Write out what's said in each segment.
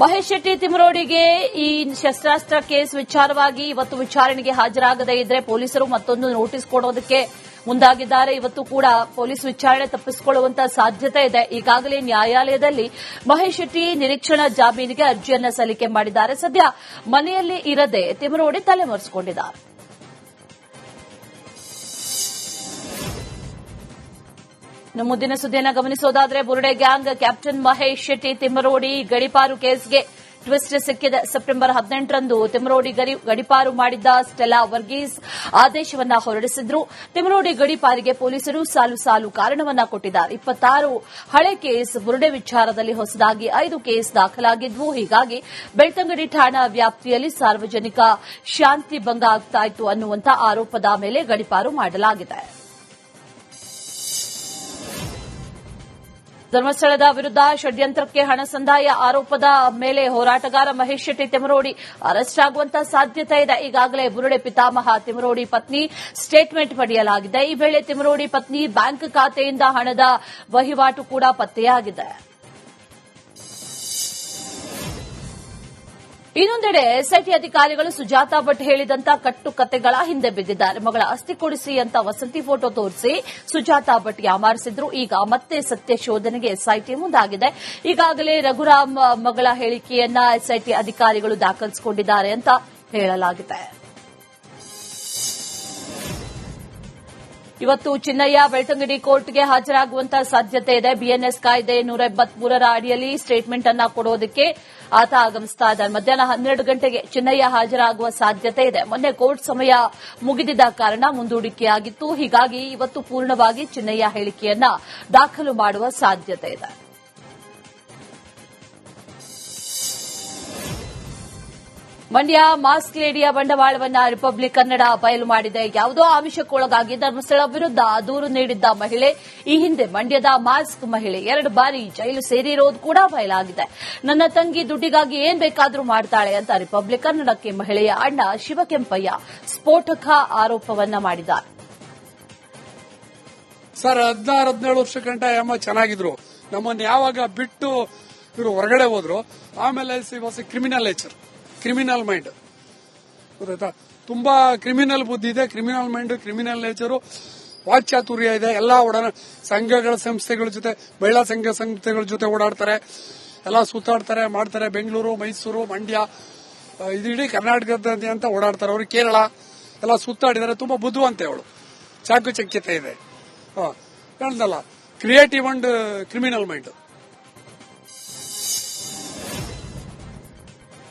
ಮಹೇಶ್ ಶೆಟ್ಟಿ ತಿಮರೋಡಿಗೆ ಈ ಶಸ್ತ್ರಾಸ್ತ್ರ ಕೇಸ್ ವಿಚಾರವಾಗಿ ಇವತ್ತು ವಿಚಾರಣೆಗೆ ಹಾಜರಾಗದೇ ಇದ್ರೆ ಪೊಲೀಸರು ಮತ್ತೊಂದು ನೋಟಿಸ್ ಕೊಡೋದಕ್ಕೆ ಮುಂದಾಗಿದ್ದಾರೆ. ಇವತ್ತು ಕೂಡ ಪೊಲೀಸ್ ವಿಚಾರಣೆ ತಪ್ಪಿಸಿಕೊಳ್ಳುವಂತಹ ಸಾಧ್ಯತೆ ಇದೆ. ಈಗಾಗಲೇ ನ್ಯಾಯಾಲಯದಲ್ಲಿ ಮಹೇಶ್ ಶೆಟ್ಟಿ ನಿರೀಕ್ಷಣಾ ಜಾಮೀನಿಗೆ ಅರ್ಜಿಯನ್ನು ಸಲ್ಲಿಕೆ ಮಾಡಿದ್ದಾರೆ. ಸದ್ಯ ಮನೆಯಲ್ಲಿ ಇರದೆ ತಿಮರೋಡಿ ತಲೆಮರೆಸಿಕೊಂಡಿದ್ದಾರೆ. ಇನ್ನು ಮುಂದಿನ ಸುದ್ದಿಯನ್ನ ಗಮನಿಸೋದಾದ್ರೆ ಬುರುಡೆ ಗ್ಯಾಂಗ್ ಕ್ಯಾಪ್ಟನ್ ಮಹೇಶ್ ಶೆಟ್ಟಿ ತಿಮ್ಮರೋಡಿ ಗಡಿಪಾರು ಕೇಸ್ಗೆ ಟ್ವಿಸ್ಟ್ ಸಿಕ್ಕಿದೆ. ಸೆಪ್ಟೆಂಬರ್ ಹದಿನೆಂಟರಂದು ತಿಮರೋಡಿ ಗಡಿ- ಗಡಿಪಾರು ಮಾಡಿದ್ದ ಸ್ಟೆಲಾ ವರ್ಗೀಸ್ ಆದೇಶವನ್ನ ಹೊರಡಿಸಿದ್ರು. ತಿಮರೋಡಿ ಗಡಿಪಾರಿಗೆ ಪೊಲೀಸರು ಸಾಲು ಸಾಲು ಕಾರಣವನ್ನ ಕೊಟ್ಟಿದ್ದಾರೆ. ಇಪ್ಪತ್ತಾರು ಹಳೆ ಕೇಸ್ ಬುರುಡೆ ವಿಚಾರದಲ್ಲಿ ಹೊಸದಾಗಿ ಐದು ಕೇಸ್ ದಾಖಲಾಗಿದ್ವು. ಹೀಗಾಗಿ ಬೆಳ್ತಂಗಡಿ ಠಾಣಾ ವ್ಯಾಪ್ತಿಯಲ್ಲಿ ಸಾರ್ವಜನಿಕ ಶಾಂತಿ ಭಂಗ ಆಗ್ತಾ ಇತ್ತು ಅನ್ನುವಂಥ ಆರೋಪದ ಮೇಲೆ ಗಡಿಪಾರು ಮಾಡಲಾಗಿದೆ. ಧರ್ಮಸ್ಥಳದ ವಿರುದ್ಧ ಷಡ್ಯಂತ್ರಕ್ಕೆ ಹಣ ಸಂದಾಯ ಆರೋಪದ ಮೇಲೆ ಹೋರಾಟಗಾರ ಮಹೇಶ್ ಶೆಟ್ಟಿ ತಿಮರೋಡಿ ಅರೆಸ್ಟ್ ಆಗುವಂತಹ ಸಾಧ್ಯತೆ ಇದೆ. ಈಗಾಗಲೇ ಬುರುಡೆ ಪಿತಾಮಹ ತಿಮರೋಡಿ ಪತ್ನಿ ಸ್ಟೇಟ್ಮೆಂಟ್ ಪಡೆಯಲಾಗಿದೆ. ಈ ವೇಳೆ ತಿಮರೋಡಿ ಪತ್ನಿ ಬ್ಯಾಂಕ್ ಖಾತೆಯಿಂದ ಹಣದ ವಹಿವಾಟು ಕೂಡ ಪತ್ತೆಯಾಗಿದೆ. ಇನ್ನೊಂದೆಡೆ ಎಸ್ಐಟಿ ಅಧಿಕಾರಿಗಳು ಸುಜಾತಾ ಭಟ್ ಹೇಳಿದಂತ ಕಟ್ಟುಕತೆಗಳ ಹಿಂದೆ ಬಿದ್ದಿದ್ದಾರೆ. ಮಗಳ ಅಸ್ಥಿ ಕೊಡಿಸಿ ಅಂತ ವಸಂತಿ ಫೋಟೋ ತೋರಿಸಿ ಸುಜಾತಾ ಭಟ್ ಯಾಮಾರಿಸಿದ್ರು. ಈಗ ಮತ್ತೆ ಸತ್ಯ ಶೋಧನೆಗೆ ಎಸ್ಐಟಿ ಮುಂದಾಗಿದೆ. ಈಗಾಗಲೇ ರಘುರಾಮ್ ಮಗಳ ಹೇಳಿಕೆಯನ್ನ ಎಸ್ಐಟಿ ಅಧಿಕಾರಿಗಳು ದಾಖಲಿಸಿಕೊಂಡಿದ್ದಾರೆ ಅಂತ ಹೇಳಲಾಗಿದೆ. ಇವತ್ತು ಚಿನ್ನಯ್ಯ ಬೆಳ್ತಂಗಡಿ ಕೋರ್ಟ್ಗೆ ಹಾಜರಾಗುವಂತಹ ಸಾಧ್ಯತೆ ಇದೆ. ಬಿಎನ್ಎಸ್ ಕಾಯ್ದೆ ನೂರ ಎಪ್ಪತ್ಮೂರರ ಅಡಿಯಲ್ಲಿ ಸ್ಟೇಟ್ಮೆಂಟ್ ಅನ್ನ ಕೊಡೋದಕ್ಕೆ ಆತ ಆಗಮಿಸ್ತಾ ಇದ್ದಾರೆ ಮಧ್ಯಾಹ್ನ ಹನ್ನೆರಡು ಗಂಟೆಗೆ ಚಿನ್ನಯ್ಯ ಹಾಜರಾಗುವ ಸಾಧ್ಯತೆ ಇದೆ. ಮೊನ್ನೆ ಕೋರ್ಟ್ ಸಮಯ ಮುಗಿದಿದ್ದ ಕಾರಣ ಮುಂದೂಡಿಕೆಯಾಗಿತ್ತು. ಹೀಗಾಗಿ ಇವತ್ತು ಪೂರ್ಣವಾಗಿ ಚಿನ್ನಯ್ಯ ಹೇಳಿಕೆಯನ್ನ ದಾಖಲು ಮಾಡುವ ಸಾಧ್ಯತೆ ಇದೆ. ಮಂಡ್ಯ ಮಾಸ್ಕ್ ಲೇಡಿಯ ಬಂಡವಾಳವನ್ನ ರಿಪಬ್ಲಿಕ್ ಕನ್ನಡ ಬಯಲು ಮಾಡಿದೆ. ಯಾವುದೋ ಆಮಿಷಕ್ಕೊಳಗಾಗಿ ಧರ್ಮಸ್ಥಳ ವಿರುದ್ಧ ದೂರು ನೀಡಿದ್ದ ಮಹಿಳೆ, ಈ ಹಿಂದೆ ಮಂಡ್ಯದ ಮಾಸ್ಕ್ ಮಹಿಳೆ ಎರಡು ಬಾರಿ ಜೈಲು ಸೇರಿರೋದು ಕೂಡ ಬಯಲಾಗಿದೆ. ನನ್ನ ತಂಗಿ ದುಡ್ಡಿಗಾಗಿ ಏನ್ ಬೇಕಾದರೂ ಮಾಡ್ತಾಳೆ ಅಂತ ರಿಪಬ್ಲಿಕ್ ಕನ್ನಡಕ್ಕೆ ಮಹಿಳೆಯ ಅಣ್ಣ ಶಿವಕೆಂಪಯ್ಯ ಸ್ಫೋಟಕ ಆರೋಪವನ್ನ ಮಾಡಿದ್ದಾರೆ. ಸರ್, ಹದಿನಾರು, ಹದಿನೇಳು ವರ್ಷ ಗಂಟ ಅಮ್ಮ ಚೆನ್ನಾಗಿದ್ರು. ನಮ್ಮನ್ನು ಯಾವಾಗ ಬಿಟ್ಟು ಇವರು ಹೊರಗಡೆ ಹೋದ್ರು. ಆಮೇಲೆ ಕ್ರಿಮಿನಲ್ ನೇಚರ್ ಕ್ರಿಮಿನಲ್ ಮೈಂಡ್. ಗೊತ್ತಾಯ್ತಾ? ತುಂಬಾ ಕ್ರಿಮಿನಲ್ ಬುದ್ಧಿ ಇದೆ, ಕ್ರಿಮಿನಲ್ ಮೈಂಡ್, ಕ್ರಿಮಿನಲ್ ನೇಚರು. ವಾಕ್ಚಾತುರ್ಯ ಇದೆ, ಎಲ್ಲಾ ಓಡಾಡ ಸಂಘಗಳ ಸಂಸ್ಥೆಗಳ ಜೊತೆ ಮಹಿಳಾ ಸಂಘ ಸಂಸ್ಥೆಗಳ ಜೊತೆ ಓಡಾಡ್ತಾರೆ. ಎಲ್ಲ ಸುತ್ತಾಡ್ತಾರೆ, ಮಾಡ್ತಾರೆ. ಬೆಂಗಳೂರು, ಮೈಸೂರು, ಮಂಡ್ಯ ಇದಿಡೀ ಕರ್ನಾಟಕದಲ್ಲಿ ಅಂತ ಓಡಾಡ್ತಾರೆ ಅವರು. ಕೇರಳ, ಎಲ್ಲ ಸುತ್ತಾಡಿದ್ದಾರೆ. ತುಂಬಾ ಬುದ್ಧಿವಂತೆ ಅವಳು. ಚಾಕುಚಕ್ಯತೆ ಇದೆ. ಹೇಳ್ದಲ್ಲ, creative and, criminal mind.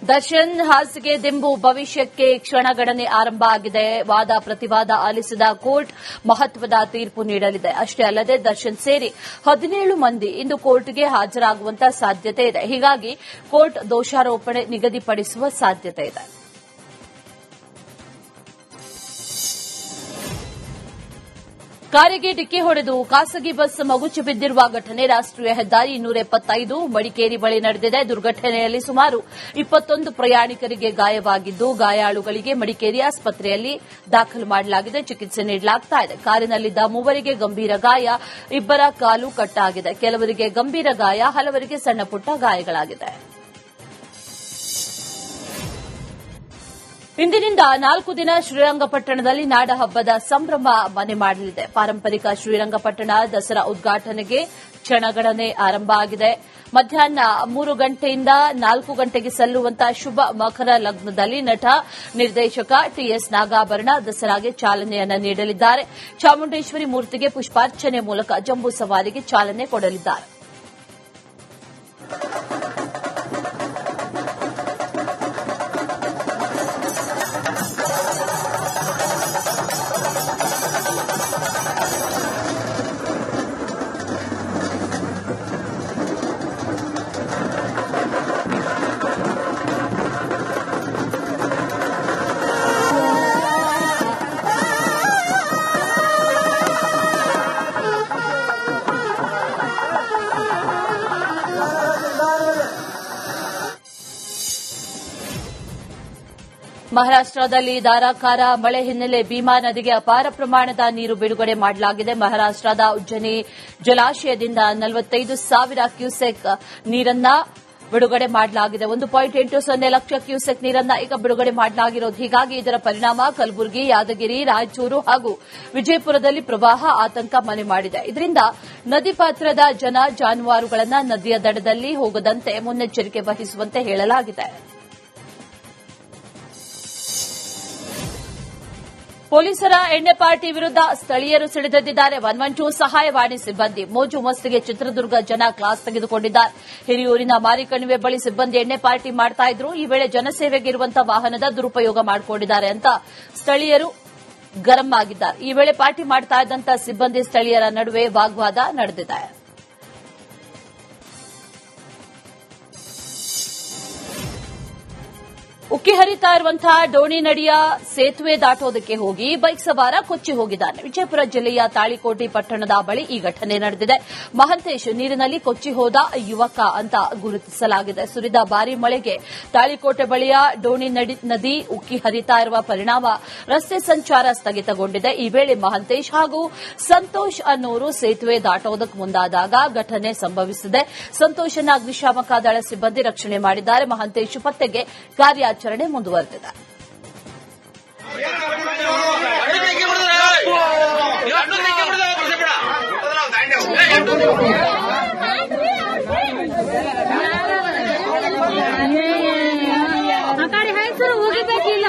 Darshan ಹಾಸಿಗೆ ದಿಂಬು ಭವಿಷ್ಯಕ್ಕೆ ಕ್ಷಣಗಣನೆ ಆರಂಭ ಆಗಿದೆ. ವಾದ ಪ್ರತಿವಾದ ಆಲಿಸಿದ ಕೋರ್ಟ್ ಮಹತ್ವದ ತೀರ್ಪು ನೀಡಲಿದೆ. ಅಷ್ಟೇ ಅಲ್ಲದೆ ದರ್ಶನ್ ಸೇರಿ ಹದಿನೇಳು ಮಂದಿ ಇಂದು ಕೋರ್ಟ್ಗೆ ಹಾಜರಾಗುವಂತಹ ಸಾಧ್ಯತೆ ಇದೆ. ಹೀಗಾಗಿ ಕೋರ್ಟ್ ದೋಷಾರೋಪಣೆ ನಿಗದಿಪಡಿಸುವ ಸಾಧ್ಯತೆ ಇದೆ. ಕಾರಿಗೆ ಡಿಕ್ಕಿ ಹೊಡೆದು ಖಾಸಗಿ ಬಸ್ ಮಗುಚಿ ಬಿದ್ದಿರುವ ಘಟನೆ ರಾಷ್ಟೀಯ ಹೆದ್ದಾರಿ ಇನ್ನೂರ ಎಪ್ಪತ್ತೈದು ಮಡಿಕೇರಿ ಬಳಿ ನಡೆದಿದೆ. ದುರ್ಘಟನೆಯಲ್ಲಿ ಸುಮಾರು ಇಪ್ಪತ್ತೊಂದು ಪ್ರಯಾಣಿಕರಿಗೆ ಗಾಯವಾಗಿದ್ದು, ಗಾಯಾಳುಗಳಿಗೆ ಮಡಿಕೇರಿ ಆಸ್ಪತ್ರೆಯಲ್ಲಿ ದಾಖಲು ಮಾಡಲಾಗಿದೆ. ಚಿಕಿತ್ಸೆ ನೀಡಲಾಗ್ತಾ ಇದೆ. ಕಾರಿನಲ್ಲಿದ್ದ ಮೂವರಿಗೆ ಗಂಭೀರ ಗಾಯ, ಇಬ್ಬರ ಕಾಲು ಕಟ್ಟಾಗಿದೆ. ಕೆಲವರಿಗೆ ಗಂಭೀರ ಗಾಯ, ಹಲವರಿಗೆ ಸಣ್ಣಪುಟ್ಟ ಗಾಯಗಳಾಗಿದೆ. ಇಂದಿನಿಂದ ನಾಲ್ಕು ದಿನ ಶ್ರೀರಂಗಪಟ್ಟಣದಲ್ಲಿ ನಾಡ ಹಬ್ಬದ ಸಂಭ್ರಮ ಮನೆ ಮಾಡಲಿದೆ. ಪಾರಂಪರಿಕ ಶ್ರೀರಂಗಪಟ್ಟಣ ದಸರಾ ಉದ್ಘಾಟನೆಗೆ ಕ್ಷಣಗಣನೆ ಆರಂಭ ಆಗಿದೆ. ಮಧ್ಯಾಹ್ನ ಮೂರು ಗಂಟೆಯಿಂದ ನಾಲ್ಕು ಗಂಟೆಗೆ ಸಲ್ಲುವಂತಹ ಶುಭ ಮಕರ ಲಗ್ನದಲ್ಲಿ ನಟ, ನಿರ್ದೇಶಕ ಟಿಎಸ್ ನಾಗಾಭರಣ ದಸರಾಗೆ ಚಾಲನೆಯನ್ನ ನೀಡಲಿದ್ದಾರೆ. ಚಾಮುಂಡೇಶ್ವರಿ ಮೂರ್ತಿಗೆ ಪುಷ್ಪಾರ್ಚನೆ ಮೂಲಕ ಜಂಬೂ ಸವಾರಿಗೆ ಚಾಲನೆ ಕೊಡಲಿದ್ದಾರೆ. ಮಹಾರಾಷ್ಟದಲ್ಲಿ ಧಾರಾಕಾರ ಮಳೆ ಹಿನ್ನೆಲೆ ಭೀಮಾ ನದಿಗೆ ಅಪಾರ ಪ್ರಮಾಣದ ನೀರು ಬಿಡುಗಡೆ ಮಾಡಲಾಗಿದೆ. ಮಹಾರಾಷ್ಟದ ಉಜ್ಜನಿ ಜಲಾಶಯದಿಂದ ನಲವತ್ತೈದು ಸಾವಿರ ಕ್ಯೂಸೆಕ್ ನೀರನ್ನ ಬಿಡುಗಡೆ ಮಾಡಲಾಗಿದೆ. ಒಂದು ಪಾಯಿಂಟ್ ಎಂಟು ಸೊನ್ನೆ ಲಕ್ಷ ಕ್ಯೂಸೆಕ್ ನೀರನ್ನ ಈಗ ಬಿಡುಗಡೆ ಮಾಡಲಾಗಿರೋದು. ಹೀಗಾಗಿ ಇದರ ಪರಿಣಾಮ ಕಲಬುರಗಿ, ಯಾದಗಿರಿ, ರಾಯಚೂರು ಹಾಗೂ ವಿಜಯಪುರದಲ್ಲಿ ಪ್ರವಾಹ ಆತಂಕ ಮನೆ ಮಾಡಿದೆ. ಇದರಿಂದ ನದಿ ಪಾತ್ರದ ಜನ ಜಾನುವಾರುಗಳನ್ನು ನದಿಯ ದಡದಲ್ಲಿ ಹೋಗದಂತೆ ಮುನ್ನೆಚ್ಚರಿಕೆ ವಹಿಸುವಂತೆ ಹೇಳಲಾಗಿದೆ. ಪೊಲೀಸರ ಎಣ್ಣೆ ಪಾರ್ಟಿ ವಿರುದ್ಧ ಸ್ಥಳೀಯರು ಸಿಡಿದೆದ್ದಿದ್ದಾರೆ. ಒನ್ ಒನ್ ಟೂ ಸಹಾಯವಾಣಿ ಸಿಬ್ಬಂದಿ. ಮೋಜು ಮಸ್ತಿಗೆ ಚಿತ್ರದುರ್ಗ ಜನ ಕ್ಲಾಸ್ ತೆಗೆದುಕೊಂಡಿದ್ದಾರೆ. ಹಿರಿಯೂರಿನ ಮಾರಿಕಣಿವೆ ಬಳಿ ಸಿಬ್ಬಂದಿ ಎಣ್ಣೆ ಪಾರ್ಟಿ ಮಾಡ್ತಾ ಇದ್ರು. ಈ ವೇಳೆ ಜನಸೇವೆಗೆ ಇರುವಂತಹ ವಾಹನದ ದುರುಪಯೋಗ ಮಾಡಿಕೊಂಡಿದ್ದಾರೆ ಅಂತ ಸ್ಥಳೀಯರು ಗರಂ ಆಗಿದ್ದಾರೆ. ಈ ವೇಳೆ ಪಾರ್ಟಿ ಮಾಡ್ತಾ ಇದ್ದಂತಹ ಸಿಬ್ಬಂದಿ ಸ್ಥಳೀಯರ ನಡುವೆ ವಾಗ್ವಾದ ನಡೆದಿದೆ. ಉಕ್ಕಿ ಹರಿತಾ ಇರುವಂತಹ ಡೋಣಿ ನಡಿಯ ಸೇತುವೆ ದಾಟೋದಕ್ಕೆ ಹೋಗಿ ಬೈಕ್ ಸವಾರ ಕೊಚ್ಚಿ ಹೋಗಿದ್ದಾನೆ. ವಿಜಯಪುರ ಜಿಲ್ಲೆಯ ತಾಳಿಕೋಟೆ ಪಟ್ಟಣದ ಬಳಿ ಈ ಘಟನೆ ನಡೆದಿದೆ. ಮಹಂತೇಶ್ ನೀರಿನಲ್ಲಿ ಕೊಚ್ಚಿ ಹೋದ ಯುವಕ ಅಂತ ಗುರುತಿಸಲಾಗಿದೆ. ಸುರಿದ ಭಾರೀ ಮಳೆಗೆ ತಾಳಿಕೋಟೆ ಬಳಿಯ ಡೋಣಿ ನದಿ ಉಕ್ಕಿ ಹರಿತಾ ಇರುವ ಪರಿಣಾಮ ರಸ್ತೆ ಸಂಚಾರ ಸ್ಥಗಿತಗೊಂಡಿದೆ. ಈ ವೇಳೆ ಮಹಂತೇಶ್ ಹಾಗೂ ಸಂತೋಷ್ ಅನ್ನೋರು ಸೇತುವೆ ದಾಟೋದಕ್ಕೆ ಮುಂದಾದಾಗ ಘಟನೆ ಸಂಭವಿಸಿದೆ. ಸಂತೋಷನ ಅಗ್ನಿಶಾಮಕ ದಳ ಸಿಬ್ಬಂದಿ ರಕ್ಷಣೆ ಮಾಡಿದ್ದಾರೆ. ಮಹಂತೇಶ್ ಪತ್ತೆಗೆ ಕಾರ್ಯಾಚರಣೆ ಮುಂದುವರೆದಿದೆ. ಕಡೆ ಹಾಯ್ಸು ಹೋಗಬೇಕಿಲ್ಲ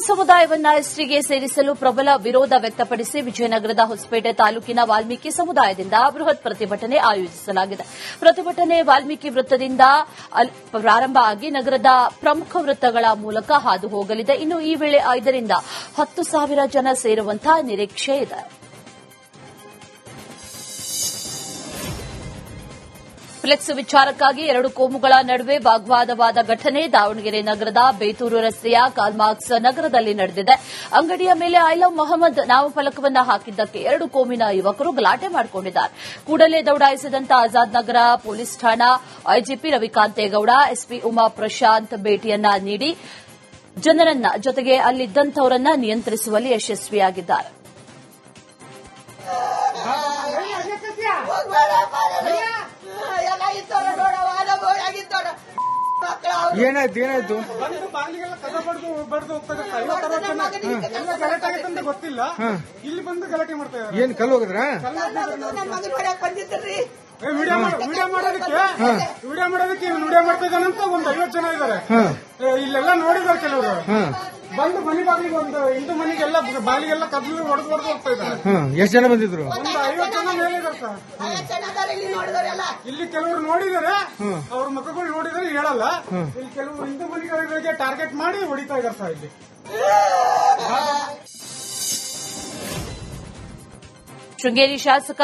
ಸಮುದಾಯವನ್ನ ಎಸ್ಟಿಗೆ ಸೇರಿಸಲು ಪ್ರಬಲ ವಿರೋಧ ವ್ಯಕ್ತಪಡಿಸಿ ವಿಜಯನಗರದ ಹೊಸಪೇಟೆ ತಾಲೂಕಿನ ವಾಲ್ಮೀಕಿ ಸಮುದಾಯದಿಂದ ಬೃಹತ್ ಪ್ರತಿಭಟನೆ ಆಯೋಜಿಸಲಾಗಿದೆ. ಪ್ರತಿಭಟನೆ ವಾಲ್ಮೀಕಿ ವೃತ್ತದಿಂದ ಪ್ರಾರಂಭ ಆಗಿ ನಗರದ ಪ್ರಮುಖ ವೃತ್ತಗಳ ಮೂಲಕ ಹಾದು ಹೋಗಲಿದೆ. ಇನ್ನು ಈ ವೇಳೆ ಐದರಿಂದ ಹತ್ತು ಸಾವಿರ ಜನ ಸೇರುವಂತಹ ನಿರೀಕ್ಷೆ ಇದೆ. ಫ್ಲೆಕ್ಸ್ ವಿಚಾರಕ್ಕಾಗಿ ಎರಡು ಕೋಮುಗಳ ನಡುವೆ ವಾಗ್ವಾದವಾದ ಘಟನೆ ದಾವಣಗೆರೆ ನಗರದ ಬೇತೂರು ರಸ್ತೆಯ ಕಾಲ್ಮಾರ್ಕ್ಸ್ ನಗರದಲ್ಲಿ ನಡೆದಿದೆ. ಅಂಗಡಿಯ ಮೇಲೆ ಐ ಲವ್ ಮೊಹಮ್ಮದ್ ನಾಮಫಲಕವನ್ನು ಹಾಕಿದ್ದಕ್ಕೆ ಎರಡು ಕೋಮಿನ ಯುವಕರು ಗಲಾಟೆ ಮಾಡಿಕೊಂಡಿದ್ದಾರೆ. ಕೂಡಲೇ ದೌಡಾಯಿಸಿದಂತ ಆಜಾದ್ ನಗರ ಪೊಲೀಸ್ ಠಾಣಾ ಐಜಿಪಿ ರವಿಕಾಂತೇಗೌಡ, ಎಸ್ಪಿ ಉಮಾ ಪ್ರಶಾಂತ್ ಭೇಟಿಯನ್ನ ನೀಡಿ ಜನರನ್ನ ಜೊತೆಗೆ ಅಲ್ಲಿದ್ದಂಥವರನ್ನ ನಿಯಂತ್ರಿಸುವಲ್ಲಿ ಯಶಸ್ವಿಯಾಗಿದ್ದಾರೆ. ಆಗೈತೆ ಅಂತ ಗೊತ್ತಿಲ್ಲ. ಇಲ್ಲಿ ಬಂದು ಗಲಾಟೆ ಮಾಡ್ತಾ ಇದ್ದಾರೆ. ಏನ್ ಕಲ್ಲು ಹೋಗಿದ್ರ? ವಿಡಿಯೋ ವಿಡಿಯೋ ಮಾಡೋದಕ್ಕೆ? ವಿಡಿಯೋ ಮಾಡೋದಕ್ಕೆ ವಿಡಿಯೋ ಮಾಡ್ತಾ ಇದ್ದಾನಂತ ಒಂದು ಐವತ್ತು ಜನ ಇದ್ದಾರೆ ಇಲ್ಲೆಲ್ಲ ನೋಡಿದಾರೆ ಕೆಲವರು. ಬಂದು ಮನೆ ಬಾಗಿಲಿಗೆ ಒಂದು ಇಂದು ಮನೆಗೆಲ್ಲ ಬಾಗಿಲಿಗೆಲ್ಲ ಕದ್ಲು ಹೊಡೆದು ಹೊಡೆದು ಹೋಗ್ತಾ ಇದ್ದಾರೆ. ಎಷ್ಟ್ ಜನ ಬಂದಿದ್ರು? ಒಂದು ಐವತ್ತು ಸರ್ ಇಲ್ಲಿ ಕೆಲವರು ನೋಡಿದರೆ ಅವ್ರ ಮಕ್ಕಳು ನೋಡಿದ್ರೆ ಹೇಳಲ್ಲ. ಇಲ್ಲಿ ಕೆಲವರು ಹಿಂದೂ ಮನೆಗಳಿಗೆ ಟಾರ್ಗೆಟ್ ಮಾಡಿ ಹೊಡಿತಾ ಇದಾರೆ ಸರ್ ಇಲ್ಲಿ. ಶೃಂಗೇರಿ ಶಾಸಕ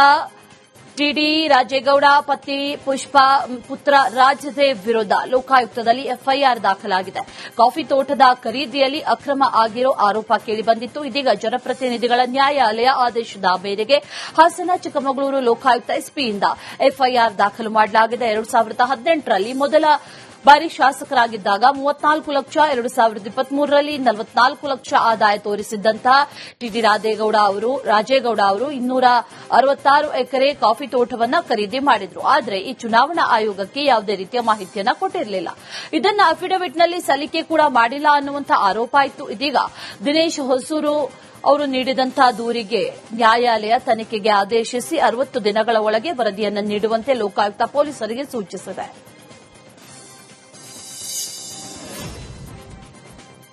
ಟಿಡಿ ರಾಜೇಗೌಡ, ಪತ್ನಿ ಪುಷ್ಪಾ, ಪುತ್ರ ರಾಜದೇವ್ ವಿರುದ್ಧ ಲೋಕಾಯುಕ್ತದಲ್ಲಿ ಎಫ್ಐಆರ್ ದಾಖಲಾಗಿದೆ. ಕಾಫಿ ತೋಟದ ಖರೀದಿಯಲ್ಲಿ ಅಕ್ರಮ ಆಗಿರೋ ಆರೋಪ ಕೇಳಿಬಂದಿತ್ತು ಇದೀಗ ಜನಪ್ರತಿನಿಧಿಗಳ ನ್ಯಾಯಾಲಯ ಆದೇಶದ ಮೇರೆಗೆ ಹಾಸನ, ಚಿಕ್ಕಮಗಳೂರು ಲೋಕಾಯುಕ್ತ ಎಸ್ಪಿಯಿಂದ ಎಫ್ಐಆರ್ ದಾಖಲು ಮಾಡಲಾಗಿದೆ. ಎರಡು ಸಾವಿರದ ಹದಿನೆಂಟರಲ್ಲಿ ಮೊದಲ ಬಾರಿ ಶಾಸಕರಾಗಿದ್ದಾಗ ಮೂವತ್ನಾಲ್ಕು ಲಕ್ಷ ಎರಡು ಸಾವಿರದ ಇಪ್ಪತ್ಮೂರರಲ್ಲಿ ನಲವತ್ನಾಲ್ಕು ಲಕ್ಷ ಆದಾಯ ತೋರಿಸಿದ್ದಂತಹ ಟಿಡಿ ರಾಜೇಗೌಡ ಅವರು ರಾಜೇಗೌಡ ಅವರು ಇನ್ನೂರ ಅರವತ್ತಾರು ಎಕರೆ ಕಾಫಿ ತೋಟವನ್ನು ಖರೀದಿ ಮಾಡಿದ್ರು. ಆದರೆ ಈ ಚುನಾವಣಾ ಆಯೋಗಕ್ಕೆ ಯಾವುದೇ ರೀತಿಯ ಮಾಹಿತಿಯನ್ನ ಕೊಟ್ಟಿರಲಿಲ್ಲ. ಇದನ್ನ ಅಫಿಡವಿಟ್ನಲ್ಲಿ ಸಲ್ಲಿಕೆ ಕೂಡ ಮಾಡಿಲ್ಲ ಅನ್ನುವಂಥ ಆರೋಪ ಇತ್ತು ಇದೀಗ ದಿನೇಶ್ ಹೊಸೂರು ಅವರು ನೀಡಿದಂತಹ ದೂರಿಗೆ ನ್ಯಾಯಾಲಯ ತನಿಖೆಗೆ ಆದೇಶಿಸಿ ಅರವತ್ತು ದಿನಗಳ ಒಳಗೆ ವರದಿಯನ್ನು ನೀಡುವಂತೆ ಲೋಕಾಯುಕ್ತ ಪೊಲೀಸರಿಗೆ ಸೂಚಿಸಿದೆ.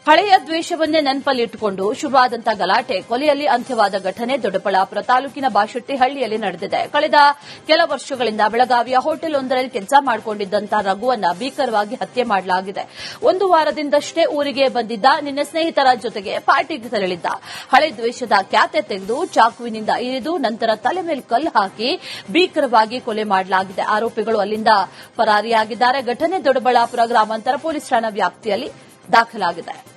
ಹಳೆಯ ದ್ವೇಷವನ್ನೇ ನೆನಪಲ್ಲಿಟ್ಟುಕೊಂಡು ಶುರುವಾದಂತಹ ಗಲಾಟೆ ಕೊಲೆಯಲ್ಲಿ ಅಂತ್ಯವಾದ ಘಟನೆ ದೊಡ್ಡಬಳ್ಳಾಪುರ ತಾಲೂಕಿನ ಬಾಶೆಟ್ಟಿಹಳ್ಳಿಯಲ್ಲಿ ನಡೆದಿದೆ. ಕಳೆದ ಕೆಲ ವರ್ಷಗಳಿಂದ ಬೆಳಗಾವಿಯ ಹೋಟೆಲ್ ಒಂದರಲ್ಲಿ ಕೆಲಸ ಮಾಡಿಕೊಂಡಿದ್ದಂತಹ ರಘುವನ್ನ ಭೀಕರವಾಗಿ ಹತ್ಯೆ ಮಾಡಲಾಗಿದೆ. ಒಂದು ವಾರದಿಂದಷ್ಟೇ ಊರಿಗೆ ಬಂದಿದ್ದ ನಿನ್ನೆ ಸ್ನೇಹಿತರ ಜೊತೆಗೆ ಪಾರ್ಟಿಗೆ ತೆರಳಿದ್ದ. ಹಳೆ ದ್ವೇಷದ ಖ್ಯಾತೆ ತೆಗೆದು ಚಾಕುವಿನಿಂದ ಇರಿದು ನಂತರ ತಲೆ ಮೇಲೆ ಕಲ್ಲು ಹಾಕಿ ಭೀಕರವಾಗಿ ಕೊಲೆ ಮಾಡಲಾಗಿದೆ. ಆರೋಪಿಗಳು ಅಲ್ಲಿಂದ ಪರಾರಿಯಾಗಿದ್ದಾರೆ. ಘಟನೆ ದೊಡ್ಡಬಳ್ಳಾಪುರ ಗ್ರಾಮಾಂತರ ಪೊಲೀಸ್ ಠಾಣಾ ವ್ಯಾಪ್ತಿಯಲ್ಲಿ ದಾಖಲಾಗಿದೆ.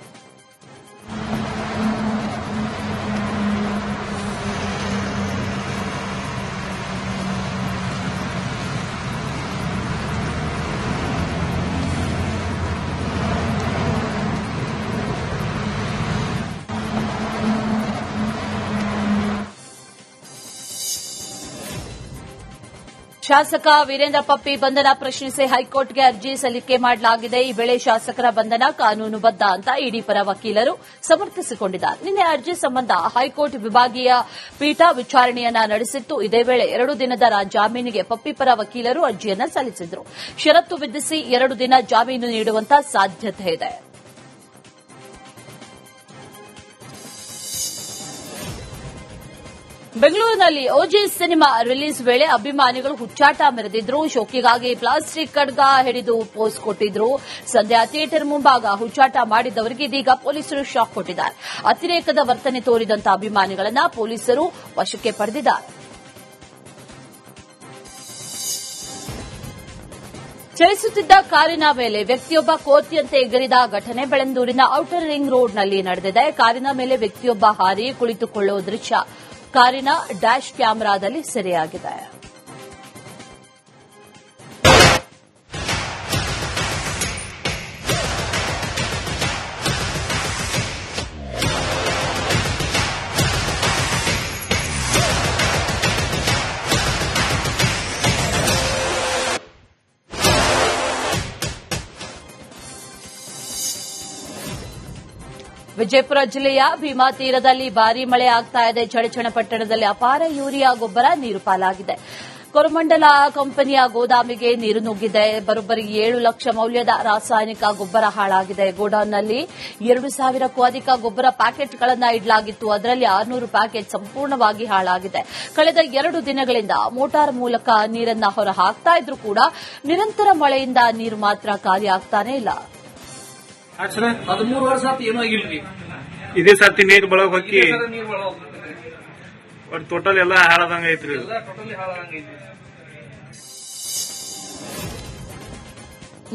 ಶಾಸಕ ವೀರೇಂದ್ರ ಪಪ್ಪಿ ಬಂಧನ ಪ್ರಶ್ನಿಸಿ ಹೈಕೋರ್ಟ್ಗೆ ಅರ್ಜಿ ಸಲ್ಲಿಕೆ ಮಾಡಲಾಗಿದೆ. ಈ ವೇಳೆ ಶಾಸಕರ ಬಂಧನ ಕಾನೂನುಬದ್ಧ ಅಂತ ಇಡಿ ಪರ ವಕೀಲರು ಸಮರ್ಥಿಸಿಕೊಂಡಿದ್ದಾರೆ. ನಿನ್ನೆ ಅರ್ಜಿ ಸಂಬಂಧ ಹೈಕೋರ್ಟ್ ವಿಭಾಗೀಯ ಪೀಠ ವಿಚಾರಣೆಯನ್ನ ನಡೆಸಿತ್ತು. ಇದೇ ವೇಳೆ ಎರಡು ದಿನದ ಜಾಮೀನಿಗೆ ಪಪ್ಪಿ ಪರ ವಕೀಲರು ಅರ್ಜಿಯನ್ನು ಸಲ್ಲಿಸಿದರು. ಷರತ್ತು ವಿಧಿಸಿ ಎರಡು ದಿನ ಜಾಮೀನು ನೀಡುವಂತ ಸಾಧ್ಯತೆ ಇದೆ. ಬೆಂಗಳೂರಿನಲ್ಲಿ ಓಜಿ ಸಿನಿಮಾ ರಿಲೀಸ್ ವೇಳೆ ಅಭಿಮಾನಿಗಳು ಹುಚ್ಚಾಟ ಮೆರೆದಿದ್ರು. ಶೋಕಿಗಾಗಿ ಪ್ಲಾಸ್ಟಿಕ್ ಖಡ್ಗ ಹಿಡಿದು ಪೋಸ್ ಕೊಟ್ಟಿದ್ರು. ಸಂಧ್ಯಾ ಥಿಯೇಟರ್ ಮುಂಭಾಗ ಹುಚ್ಚಾಟ ಮಾಡಿದವರಿಗೆ ಇದೀಗ ಪೊಲೀಸರು ಶಾಕ್ ಕೊಟ್ಟಿದ್ದಾರೆ. ಅತಿರೇಕದ ವರ್ತನೆ ತೋರಿದಂತಹ ಅಭಿಮಾನಿಗಳನ್ನ ಪೊಲೀಸರು ವಶಕ್ಕೆ ಪಡೆದಿದ್ದಾರೆ. ಚಲಿಸುತ್ತಿದ್ದ ಕಾರಿನ ಮೇಲೆ ವ್ಯಕ್ತಿಯೊಬ್ಬ ಕೋತಿಯಂತೆ ಎಗರಿದ ಘಟನೆ ಬೆಳಂದೂರಿನ ಔಟರ್ ರಿಂಗ್ ರೋಡ್ನಲ್ಲಿ ನಡೆದಿದೆ. ಕಾರಿನ ಮೇಲೆ ವ್ಯಕ್ತಿಯೊಬ್ಬ ಹಾರಿ ಕುಳಿತುಕೊಳ್ಳುವ ದೃಶ್ಯ. ಕಾರಿನ ಡ್ಯಾಶ್ ಕ್ಯಾಮೆರಾದಲ್ಲಿ ಸೆರೆಯಾಗಿದೆ. ವಿಜಯಪುರ ಜಿಲ್ಲೆಯ ಭೀಮಾ ತೀರದಲ್ಲಿ ಭಾರೀ ಮಳೆ ಆಗ್ತಾ ಇದೆ. ಚಡಚಣ ಪಟ್ಟಣದಲ್ಲಿ ಅಪಾರ ಯೂರಿಯಾ ಗೊಬ್ಬರ ನೀರು ಪಾಲಾಗಿದೆ. ಕೊರಮಂಡಲ ಕಂಪನಿಯ ಗೋದಾಮಿಗೆ ನೀರು ನುಗ್ಗಿದೆ. ಬರೋಬ್ಬರಿ ಏಳು ಲಕ್ಷ ಮೌಲ್ಯದ ರಾಸಾಯನಿಕ ಗೊಬ್ಬರ ಹಾಳಾಗಿದೆ. ಗೋಡೌನ್ನಲ್ಲಿ ಎರಡು ಸಾವಿರಕ್ಕೂ ಅಧಿಕ ಗೊಬ್ಬರ ಪ್ಯಾಕೆಟ್ಗಳನ್ನು ಇಡಲಾಗಿತ್ತು. ಅದರಲ್ಲಿ ಆರುನೂರು ಪ್ಯಾಕೆಟ್ ಸಂಪೂರ್ಣವಾಗಿ ಹಾಳಾಗಿದೆ. ಕಳೆದ ಎರಡು ದಿನಗಳಿಂದ ಮೋಟಾರ್ ಮೂಲಕ ನೀರನ್ನ ಹೊರ ಹಾಕ್ತಾ ಇದ್ರೂ ಕೂಡ ನಿರಂತರ ಮಳೆಯಿಂದ ನೀರು ಮಾತ್ರ ಖಾಲಿ ಆಗ್ತಾನೇ ಇಲ್ಲ. ಹದಿಮೂರು ವರ್ಷ ಆತು ಏನೂ ಆಗಿಲ್ರಿ ಇದೇ ಸರ್ತಿ ನೀರ್ ಬಳಗ್ ಇದೇ ಸಲ ನೀರ್ ಟೋಟಲ್ ಎಲ್ಲಾ ಹಾಳಾದಂಗ ಐತ್ರಿ. ಎಲ್ಲ ಟೋಟಲಿ ಹಾಳಾಗಂಗೈತಿ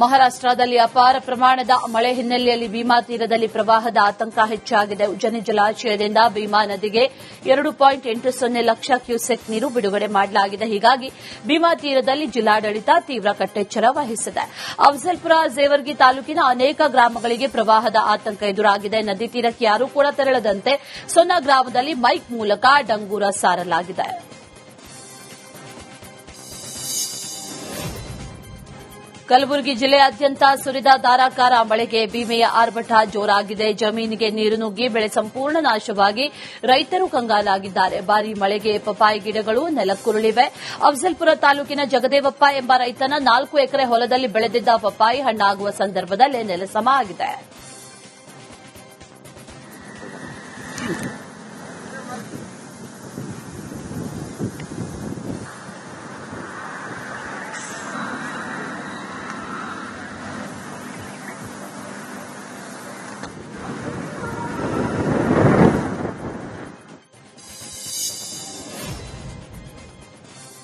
ಮಹಾರಾಷ್ಟದಲ್ಲಿ ಅಪಾರ ಪ್ರಮಾಣದ ಮಳೆ ಹಿನ್ನೆಲೆಯಲ್ಲಿ ಭೀಮಾ ತೀರದಲ್ಲಿ ಪ್ರವಾಹದ ಆತಂಕ ಹೆಚ್ಚಾಗಿದೆ. ಉಜನಿ ಜಲಾಶಯದಿಂದ ಭೀಮಾ ನದಿಗೆ ಎರಡು ಪಾಯಿಂಟ್ ಎಂಟು ಸೊನ್ನೆ ಲಕ್ಷ ಕ್ಯೂಸೆಕ್ ನೀರು ಬಿಡುಗಡೆ ಮಾಡಲಾಗಿದೆ. ಹೀಗಾಗಿ ಭೀಮಾ ತೀರದಲ್ಲಿ ಜಿಲ್ಲಾಡಳಿತ ತೀವ್ರ ಕಟ್ಟೆಚ್ಚರ ವಹಿಸಿದೆ. ಅಫಜಲ್ಪುರ, ಜೇವರ್ಗಿ ತಾಲೂಕಿನ ಅನೇಕ ಗ್ರಾಮಗಳಿಗೆ ಪ್ರವಾಹದ ಆತಂಕ ಎದುರಾಗಿದೆ. ನದಿ ತೀರಕ್ಕೆ ಯಾರೂ ಕೂಡ ತೆರಳದಂತೆ ಸೊನ್ನ ಗ್ರಾಮದಲ್ಲಿ ಮೈಕ್ ಮೂಲಕ ಡಂಗೂರ ಸಾರಲಾಗಿದೆ. ಕಲಬುರಗಿ ಜಿಲ್ಲೆಯಾದ್ಯಂತ ಸುರಿದ ಧಾರಾಕಾರ ಮಳೆಗೆ ಭೀಮೆಯ ಆರ್ಭಟ ಜೋರಾಗಿದೆ. ಜಮೀನಿಗೆ ನೀರು ನುಗ್ಗಿ ಬೆಳೆ ಸಂಪೂರ್ಣ ನಾಶವಾಗಿ ರೈತರು ಕಂಗಾಲಾಗಿದ್ದಾರೆ. ಭಾರೀ ಮಳೆಗೆ ಪಪಾಯಿ ಗಿಡಗಳು ನೆಲಕ್ಕುರುಳಿವೆ. ಅಫಜಲ್ಪುರ ತಾಲೂಕಿನ ಜಗದೇವಪ್ಪ ಎಂಬ ರೈತನ ನಾಲ್ಕು ಎಕರೆ ಹೊಲದಲ್ಲಿ ಬೆಳೆದಿದ್ದ ಪಪಾಯಿ ಹಣ್ಣಾಗುವ ಸಂದರ್ಭದಲ್ಲೇ ನೆಲಸಮ ಆಗಿದೆ.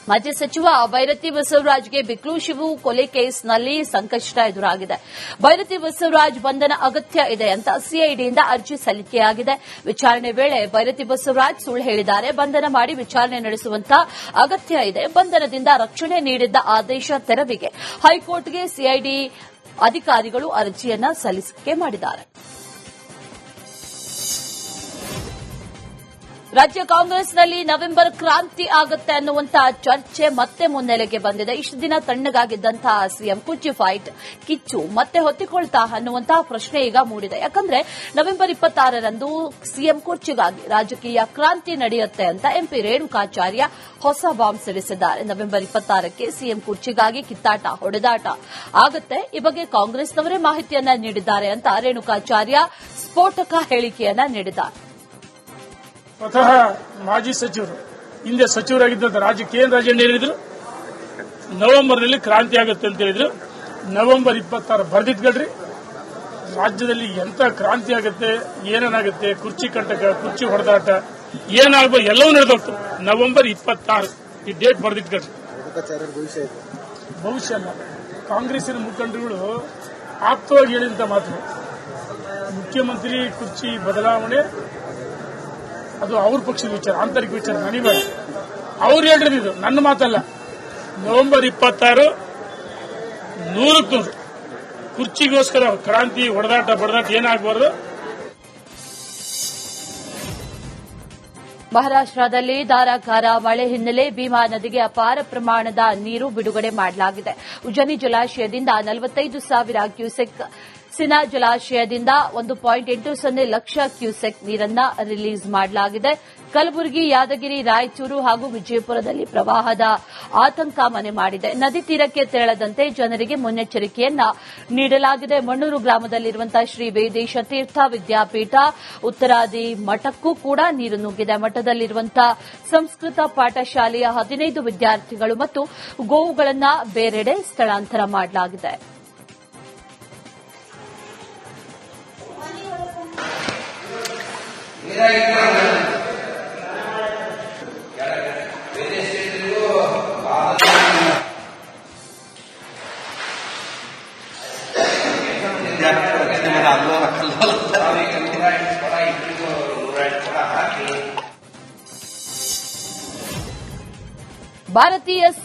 ಮಾಜಿ ಸಚಿವ ಬೈರತಿ ಬಸವರಾಜ್ಗೆ ಬಿಕ್ಲು ಶಿವು ಕೊಲೆ ಕೇಸ್ನಲ್ಲಿ ಸಂಕಷ್ಟ ಎದುರಾಗಿದೆ. ಬೈರತಿ ಬಸವರಾಜ್ ಬಂಧನ ಅಗತ್ಯ ಇದೆ ಅಂತ ಸಿಐಡಿಯಿಂದ ಅರ್ಜಿ ಸಲ್ಲಿಕೆಯಾಗಿದೆ. ವಿಚಾರಣೆ ವೇಳೆ ಬೈರತಿ ಬಸವರಾಜ್ ಸುಳ್ಳು ಹೇಳಿದ್ದಾರೆ. ಬಂಧನ ಮಾಡಿ ವಿಚಾರಣೆ ನಡೆಸುವಂತ ಅಗತ್ಯ ಇದೆ. ಬಂಧನದಿಂದ ರಕ್ಷಣೆ ನೀಡಿದ್ದ ಆದೇಶ ತೆರವಿಗೆ. ಹೈಕೋರ್ಟ್ಗೆ ಸಿಐಡಿ ಅಧಿಕಾರಿಗಳು ಅರ್ಜಿಯನ್ನು ಸಲ್ಲಿಸಿಕೆ ಮಾಡಿದ್ದಾರೆ. ರಾಜ್ಯ ಕಾಂಗ್ರೆಸ್ನಲ್ಲಿ ನವೆಂಬರ್ ಕ್ರಾಂತಿ ಆಗುತ್ತೆ ಅನ್ನುವಂತಹ ಚರ್ಚೆ ಮತ್ತೆ ಮುನ್ನೆಲೆಗೆ ಬಂದಿದೆ. ಇಷ್ಟು ದಿನ ತಣ್ಣಗಾಗಿದ್ದಂತಹ ಸಿಎಂ ಕುಚ್ಚಿ ಫೈಟ್, ಕಿಚ್ಚು ಮತ್ತೆ ಹೊತ್ತಿಕೊಳ್ತಾ ಅನ್ನುವಂತಹ ಪ್ರಶ್ನೆ ಈಗ ಮೂಡಿದೆ. ಯಾಕಂದ್ರೆ ನವೆಂಬರ್ ಇಪ್ಪತ್ತಾರರಂದು ಸಿಎಂ ಕುರ್ಚಿಗಾಗಿ ರಾಜಕೀಯ ಕ್ರಾಂತಿ ನಡೆಯುತ್ತೆ ಅಂತ ಎಂಪಿ ರೇಣುಕಾಚಾರ್ಯ ಹೊಸ ಬಾಂಬ್ ಸಿಡಿಸಿದ್ದಾರೆ. ನವೆಂಬರ್ ಇಪ್ಪತ್ತಾರಕ್ಕೆ ಸಿಎಂ ಕುರ್ಚಿಗಾಗಿ ಕಿತ್ತಾಟ, ಹೊಡೆದಾಟ ಆಗುತ್ತೆ. ಈ ಬಗ್ಗೆ ಕಾಂಗ್ರೆಸ್ನವರೇ ಮಾಹಿತಿಯನ್ನ ನೀಡಿದ್ದಾರೆ ಅಂತ ರೇಣುಕಾಚಾರ್ಯ ಸ್ಫೋಟಕ ಹೇಳಿಕೆಯನ್ನ ನೀಡಿದ್ದಾರೆ. ಸ್ವತಃ ಮಾಜಿ ಸಚಿವರು, ಹಿಂದೆ ಸಚಿವರಾಗಿದ್ದಂತ ರಾಜ್ಯ ಕೇಂದ್ರ ರಾಜ್ಯ ಹೇಳಿದ್ರು, ನವೆಂಬರ್ನಲ್ಲಿ ಕ್ರಾಂತಿ ಆಗುತ್ತೆ ಅಂತ ಹೇಳಿದ್ರು. ನವೆಂಬರ್ ಇಪ್ಪತ್ತಾರು ಬರ್ದಿಟ್ಕೊಳ್ರಿ ರಾಜ್ಯದಲ್ಲಿ ಎಂತ ಕ್ರಾಂತಿ ಆಗುತ್ತೆ, ಏನೇನಾಗುತ್ತೆ, ಕುರ್ಚಿ ಕಂಟಕ ಕುರ್ಚಿ ಹೊಡೆದಾಟ ಏನಾಗ್ಬೋ ಎಲ್ಲವೂ ನಡೆದೋಗ್ತು. ನವೆಂಬರ್ ಇಪ್ಪತ್ತಾರು, ಈ ಡೇಟ್ ಬರ್ದಿಟ್ಕೊಳ್ರಿ ಭವಿಷ್ಯ ಅಲ್ಲ. ಕಾಂಗ್ರೆಸ್ಸಿನ ಮುಖಂಡರುಗಳು ಆಪ್ತವಾಗಿ ಹೇಳಿದಂತ ಮಾತು. ಮುಖ್ಯಮಂತ್ರಿ ಕುರ್ಚಿ ಬದಲಾವಣೆ ಅದು ಅವ್ರ ಪಕ್ಷದ ವಿಚಾರ, ಆಂತರಿಕ ವಿಚಾರ ನನಗೆ ಅವ್ರು ಹೇಳಿದ್ರು ಇದು, ನನ್ನ ಮಾತಲ್ಲ. ನವೆಂಬರ್ ಇಪ್ಪತ್ತಾರು ನೂರಕ್ಕೂ ನೂರು ಕುರ್ಚಿಗೋಸ್ಕರ ಕ್ರಾಂತಿ, ಹೊಡೆದಾಟ, ಬಡದಾಟ ಏನಾಗಬಾರ್ದು? ಮಹಾರಾಷ್ಟದಲ್ಲಿ ಧಾರಾಕಾರ ಮಳೆ ಹಿನ್ನೆಲೆ ಭೀಮಾ ನದಿಗೆ ಅಪಾರ ಪ್ರಮಾಣದ ನೀರು ಬಿಡುಗಡೆ ಮಾಡಲಾಗಿದೆ. ಉಜನಿ ಜಲಾಶಯದಿಂದ ನಲವತ್ತೈದು ಸಾವಿರ ಕ್ಯೂಸೆಕ್ ಸಿನಾ ಜಲಾಶಯದಿಂದ ಒಂದು ಪಾಯಿಂಟ್ ಎಂಟು ಸೊನ್ನೆ ಲಕ್ಷ ಕ್ಯೂಸೆಕ್ ನೀರನ್ನ ರಿಲೀಸ್ ಮಾಡಲಾಗಿದೆ. ಕಲಬುರಗಿ, ಯಾದಗಿರಿ, ರಾಯಚೂರು ಹಾಗೂ ವಿಜಯಪುರದಲ್ಲಿ ಪ್ರವಾಹದ ಆತಂಕ ಮನೆ ಮಾಡಿದೆ. ನದಿ ತೀರಕ್ಕೆ ತೆರಳದಂತೆ ಜನರಿಗೆ ಮುನ್ನೆಚ್ಚರಿಕೆಯನ್ನ ನೀಡಲಾಗಿದೆ. ಮಣ್ಣೂರು ಗ್ರಾಮದಲ್ಲಿರುವಂತಹ ಶ್ರೀ ವೇದೇಶ ತೀರ್ಥ ವಿದ್ಯಾಪೀಠ ಉತ್ತರಾದಿ ಮಠಕ್ಕೂ ಕೂಡ ನೀರು ನುಗ್ಗಿದೆ. ಮಠದಲ್ಲಿರುವಂತಹ ಸಂಸ್ಕೃತ ಪಾಠಶಾಲೆಯ ಹದಿನೈದು ವಿದ್ಯಾರ್ಥಿಗಳು ಮತ್ತು ಗೋವುಗಳನ್ನು ಬೇರೆಡೆ ಸ್ಥಳಾಂತರ ಮಾಡಲಾಗಿದೆ. Right.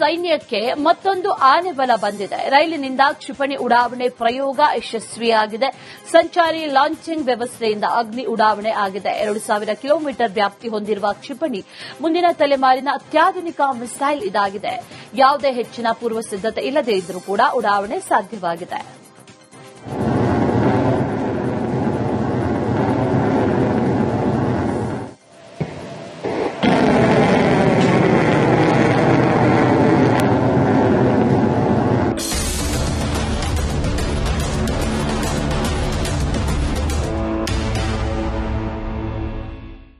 ಸೈನ್ಯಕ್ಕೆ ಮತ್ತೊಂದು ಆನೆ ಬಲ ಬಂದಿದೆ. ರೈಲಿನಿಂದ ಕ್ಷಿಪಣಿ ಉಡಾವಣೆ ಪ್ರಯೋಗ ಯಶಸ್ವಿಯಾಗಿದೆ. ಸಂಚಾರಿ ಲಾಂಚಿಂಗ್ ವ್ಯವಸ್ಥೆಯಿಂದ ಅಗ್ನಿ ಉಡಾವಣೆ ಆಗಿದೆ. ಎರಡು ಸಾವಿರ ಕಿಲೋಮೀಟರ್ ವ್ಯಾಪ್ತಿ ಹೊಂದಿರುವ ಕ್ಷಿಪಣಿ ಮುಂದಿನ ತಲೆಮಾರಿನ ಅತ್ಯಾಧುನಿಕ ಮಿಸೈಲ್ ಇದಾಗಿದೆ. ಯಾವುದೇ ಹೆಚ್ಚಿನ ಪೂರ್ವ ಸಿದ್ದತೆ ಇಲ್ಲದೇ ಇದ್ದರೂ ಕೂಡ ಉಡಾವಣೆ ಸಾಧ್ಯವಾಗಿದೆ.